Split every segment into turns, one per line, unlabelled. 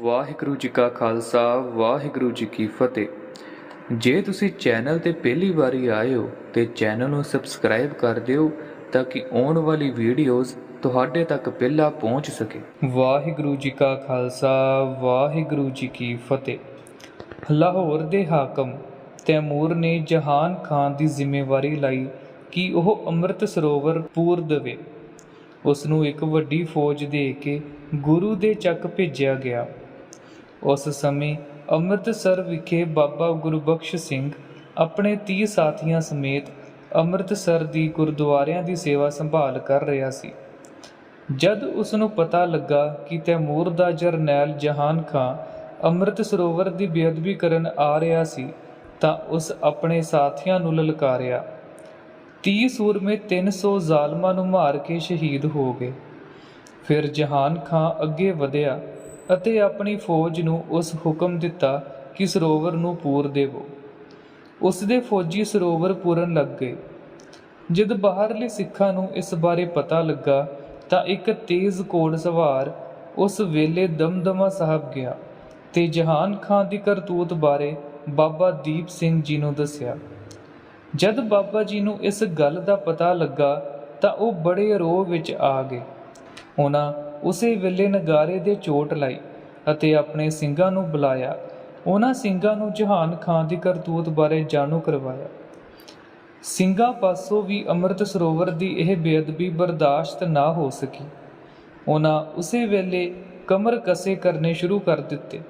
ਵਾਹਿਗੁਰੂ ਜੀ ਕਾ ਖਾਲਸਾ, ਵਾਹਿਗੁਰੂ ਜੀ ਕੀ ਫਤਿਹ। ਜੇ ਤੁਸੀਂ ਚੈਨਲ ਤੇ ਪਹਿਲੀ ਵਾਰੀ ਆਏ ਹੋ ਤੇ ਚੈਨਲ ਨੂੰ ਸਬਸਕ੍ਰਾਈਬ ਕਰ ਦਿਓ ਤਾਂ ਕਿ ਆਉਣ ਵਾਲੀ ਵੀਡੀਓਜ਼ ਤੁਹਾਡੇ ਤੱਕ ਪਹਿਲਾਂ ਪਹੁੰਚ ਸਕੇ। ਵਾਹਿਗੁਰੂ ਜੀ ਕਾ ਖਾਲਸਾ, ਵਾਹਿਗੁਰੂ ਜੀ ਕੀ ਫਤਿਹ। ਲਾਹੌਰ ਦੇ ਹਾਕਮ ਤੈਮੂਰ ਨੇ ਜਹਾਨ ਖਾਨ ਦੀ ਜ਼ਿੰਮੇਵਾਰੀ ਲਈ ਕਿ ਉਹ ਅੰਮ੍ਰਿਤ ਸਰੋਵਰ ਪੂਰ ਦੇਵੇ। ਉਸ ਨੂੰ ਇੱਕ ਵੱਡੀ ਫੌਜ ਦੇ ਕੇ ਗੁਰੂ ਦੇ ਚੱਕ ਭੇਜਿਆ ਗਿਆ। ਉਸ ਸਮੇਂ ਅੰਮ੍ਰਿਤਸਰ ਵਿਖੇ ਬਾਬਾ ਗੁਰਬਖਸ਼ ਸਿੰਘ ਆਪਣੇ 30 ਸਾਥੀਆਂ ਸਮੇਤ ਅੰਮ੍ਰਿਤਸਰ ਦੀ ਗੁਰਦੁਆਰਿਆਂ ਦੀ ਸੇਵਾ ਸੰਭਾਲ ਕਰ ਰਿਹਾ ਸੀ। ਜਦ ਉਸ ਨੂੰ ਪਤਾ ਲੱਗਾ ਕਿ ਤੈਮੂਰ ਦਾ ਜਰਨੈਲ ਜਹਾਨ ਖਾਂ ਅੰਮ੍ਰਿਤ ਸਰੋਵਰ ਦੀ ਬੇਅਦਬੀ ਕਰਨ ਆ ਰਿਹਾ ਸੀ, ਤਾਂ ਉਸ ਆਪਣੇ ਸਾਥੀਆਂ ਨੂੰ ਲਲਕਾਰਿਆ। 30 ਸੂਰਮੇ 300 ਜ਼ਾਲਮਾਂ ਨੂੰ ਮਾਰ ਕੇ ਸ਼ਹੀਦ ਹੋ ਗਏ। ਫਿਰ ਜਹਾਨ ਖਾਂ ਅੱਗੇ ਵਧਿਆ ਅਤੇ ਆਪਣੀ ਫੌਜ ਨੂੰ ਉਸ ਹੁਕਮ ਦਿੱਤਾ ਕਿ ਸਰੋਵਰ ਨੂੰ ਪੂਰ ਦੇਵੋ। ਉਸ ਦੇ ਫੌਜੀ ਸਰੋਵਰ ਪੂਰਨ ਲੱਗ ਗਏ। ਜਦ ਬਾਹਰਲੇ ਸਿੱਖਾਂ ਨੂੰ ਇਸ ਬਾਰੇ ਪਤਾ ਲੱਗਾ, ਤਾਂ ਇੱਕ ਤੇਜ਼ ਘੋੜ ਸਵਾਰ ਉਸ ਵੇਲੇ ਦਮਦਮਾ ਸਾਹਿਬ ਗਿਆ ਤੇ ਜਹਾਨ ਖਾਂ ਦੀ ਕਰਤੂਤ ਬਾਰੇ ਬਾਬਾ ਦੀਪ ਸਿੰਘ ਜੀ ਨੂੰ ਦੱਸਿਆ। ਜਦ ਬਾਬਾ ਜੀ ਨੂੰ ਇਸ ਗੱਲ ਦਾ ਪਤਾ ਲੱਗਾ, ਤਾਂ ਉਹ ਬੜੇ ਰੋਹ ਵਿੱਚ ਆ ਗਏ। ਉਹਨਾਂ ਉਸੇ ਵੇਲੇ ਨਗਾਰੇ ਦੇ ਚੋਟ ਲਾਈ। ਅਤੇ ਆਪਣੇ ਸਿੰਘਾਂ ਨੂੰ ਬੁਲਾਇਆ। ਉਹਨਾਂ ਸਿੰਘਾਂ ਨੂੰ ਜਹਾਨ ਖਾਨ ਦੀ ਕਰਤੂਤ ਬਾਰੇ ਜਾਣੂ ਕਰਵਾਇਆ। ਸਿੰਘਾਂ ਪਾਸੋਂ ਵੀ ਅੰਮ੍ਰਿਤ ਸਰੋਵਰ ਦੀ ਇਹ ਬੇਅਦਬੀ ਬਰਦਾਸ਼ਤ ਨਾ ਹੋ ਸਕੀ। ਉਹਨਾਂ ਉਸੇ ਵੇਲੇ ਕਮਰ ਕਸੇ ਕਰਨੇ ਸ਼ੁਰੂ ਕਰ ਦਿੱਤੇ।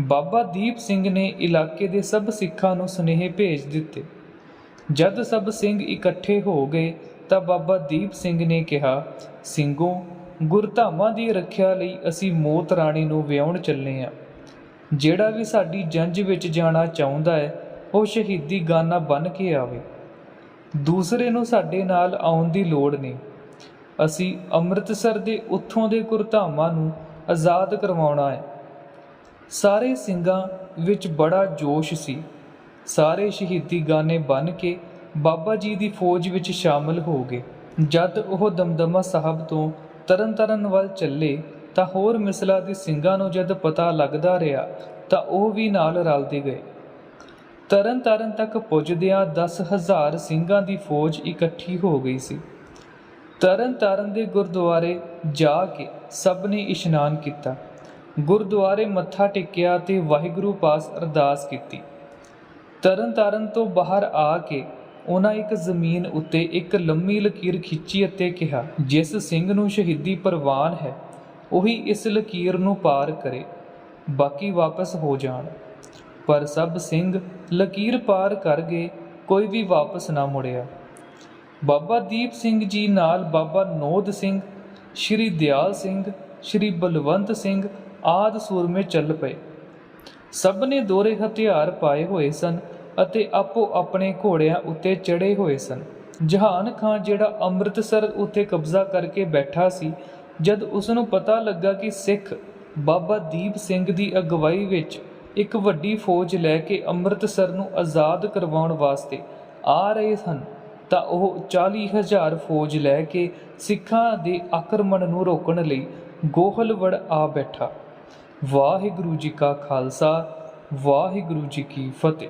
ਬਾਬਾ ਦੀਪ ਸਿੰਘ ਨੇ ਇਲਾਕੇ ਦੇ ਸਭ ਸਿੱਖਾਂ ਨੂੰ ਸੁਨੇਹੇ ਭੇਜ ਦਿੱਤੇ। ਜਦ ਸਭ ਸਿੰਘ ਇਕੱਠੇ ਹੋ ਗਏ ਤਾਂ ਬਾਬਾ ਦੀਪ ਸਿੰਘ ਨੇ ਕਿਹਾ, ਸਿੰਘੋ ਗੁਰਧਾਮਾਂ ਦੀ ਰੱਖਿਆ ਲਈ ਅਸੀਂ ਮੋਤ ਰਾਣੀ ਨੂੰ ਵਿਆਹਣ ਚੱਲੇ ਆ ਜਿਹੜਾ ਵੀ ਸਾਡੀ ਜੰਜ ਵਿੱਚ ਜਾਣਾ ਚਾਹੁੰਦਾ ਹੈ, ਉਹ ਸ਼ਹੀਦੀ ਗਾਨਾ ਬਨ ਕੇ ਆਵੇ। ਦੂਸਰੇ ਨੂੰ ਸਾਡੇ ਨਾਲ ਆਉਣ ਦੀ ਲੋੜ ਨਹੀਂ। ਅਸੀਂ ਅੰਮ੍ਰਿਤਸਰ ਦੇ ਉੱਥੋਂ ਦੇ ਗੁਰਧਾਮਾਂ ਨੂੰ ਆਜ਼ਾਦ ਕਰਵਾਉਣਾ ਹੈ। ਸਾਰੇ ਸਿੰਘਾਂ ਵਿੱਚ ਬੜਾ ਜੋਸ਼ ਸੀ। ਸਾਰੇ ਸ਼ਹੀਦੀ ਗਾਨੇ ਬਨ ਕੇ ਬਾਬਾ ਜੀ ਦੀ ਫੌਜ ਵਿੱਚ ਸ਼ਾਮਲ ਹੋ ਗਏ। ਜਦ ਉਹ ਦਮਦਮਾ ਸਾਹਿਬ ਤੋਂ ਤਰਨਤਾਰਨ ਵੱਲ ਚੱਲੇ ਤਾਂ ਹੋਰ ਮਿਸਲਾਂ ਦੇ ਸਿੰਘਾਂ ਨੂੰ ਜਦ ਪਤਾ ਲੱਗਦਾ ਰਿਹਾ ਤਾਂ ਉਹ ਵੀ ਨਾਲ ਰਲਦੇ ਗਏ। ਤਰਨਤਾਰਨ ਤੱਕ ਪੁੱਜਦਿਆਂ 10000 ਸਿੰਘਾਂ ਦੀ ਫੌਜ ਇਕੱਠੀ ਹੋ ਗਈ ਸੀ। ਤਰਨਤਾਰਨ ਦੇ ਗੁਰਦੁਆਰੇ ਜਾ ਕੇ ਸਭ ਨੇ ਇਸ਼ਨਾਨ ਕੀਤਾ। ਗੁਰਦੁਆਰੇ ਮੱਥਾ ਟੇਕਿਆ ਤੇ ਵਾਹਿਗੁਰੂ ਪਾਸ ਅਰਦਾਸ ਕੀਤੀ। ਤਰਨਤਾਰਨ ਤੋਂ ਬਾਹਰ ਆ ਕੇ ਉਹਨਾਂ ਇੱਕ ਜ਼ਮੀਨ ਉੱਤੇ ਇੱਕ ਲੰਮੀ ਲਕੀਰ ਖਿੱਚੀ ਅਤੇ ਕਿਹਾ, ਜਿਸ ਸਿੰਘ ਨੂੰ ਸ਼ਹੀਦੀ ਪ੍ਰਵਾਨ ਹੈ, ਉਹੀ ਇਸ ਲਕੀਰ ਨੂੰ ਪਾਰ ਕਰੇ, ਬਾਕੀ ਵਾਪਸ ਹੋ ਜਾਣ। ਪਰ ਸਭ ਸਿੰਘ ਲਕੀਰ ਪਾਰ ਕਰ ਗਏ, ਕੋਈ ਵੀ ਵਾਪਸ ਨਾ ਮੁੜਿਆ। ਬਾਬਾ ਦੀਪ ਸਿੰਘ ਜੀ ਨਾਲ ਬਾਬਾ ਨੋਦ ਸਿੰਘ, ਸ਼੍ਰੀ ਦਿਆਲ ਸਿੰਘ, ਸ਼੍ਰੀ ਬਲਵੰਤ ਸਿੰਘ ਆਦ ਸੂਰਮੇ ਚੱਲ ਪਏ। ਸਭ ਨੇ ਦੋਰੇ ਹਥਿਆਰ ਪਾਏ ਹੋਏ ਸਨ ਅਤੇ ਆਪੋ ਆਪਣੇ ਘੋੜਿਆਂ ਉੱਤੇ ਚੜੇ ਹੋਏ ਸਨ। ਜਹਾਨ ਖਾਨ ਜਿਹੜਾ ਅੰਮ੍ਰਿਤਸਰ ਉੱਤੇ ਕਬਜ਼ਾ ਕਰਕੇ ਬੈਠਾ ਸੀ, ਜਦ ਉਸ ਨੂੰ ਪਤਾ ਲੱਗਾ ਕਿ ਸਿੱਖ ਬਾਬਾ ਦੀਪ ਸਿੰਘ ਦੀ ਅਗਵਾਈ ਵਿੱਚ ਇੱਕ ਵੱਡੀ ਫੌਜ ਲੈ ਕੇ ਅੰਮ੍ਰਿਤਸਰ ਨੂੰ ਆਜ਼ਾਦ ਕਰਵਾਉਣ ਵਾਸਤੇ ਆ ਰਹੇ ਸਨ, ਤਾਂ ਉਹ 40000 ਫੌਜ ਲੈ ਕੇ ਸਿੱਖਾਂ ਦੇ ਆਕਰਮਣ ਨੂੰ ਰੋਕਣ ਲਈ ਗੋਹਲਵੜ ਆ ਬੈਠਾ। ਵਾਹਿਗੁਰੂ ਜੀ ਕਾ ਖਾਲਸਾ, ਵਾਹਿਗੁਰੂ ਜੀ ਕੀ ਫਤਿਹ।